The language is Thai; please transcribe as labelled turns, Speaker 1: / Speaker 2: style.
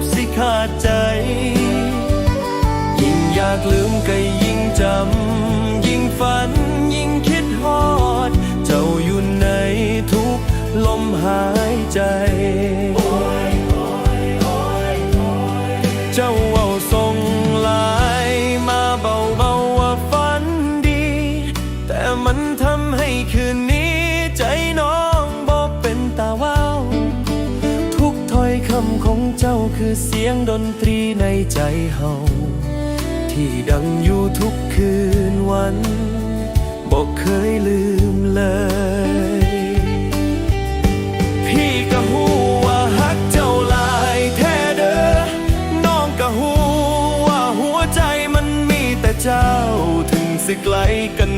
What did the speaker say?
Speaker 1: บสิขาดใจ ยิ่งอยากลืมก็ยิ่งจำ ยิ่งฝันยิ่งคิดฮอด เจ้าอยู่ในทุกลมหายใจ เจ้า เจ้าคือเสียงดนตรีในใจเฮาที่ดังอยู่ทุกคืนวันบอกเคยลืมเลย พี่ก็หูว่าฮักเจ้าลายแท้เด้อน้องก็หูว่าหัวใจมันมีแต่เจ้าถึงสิไกลกัน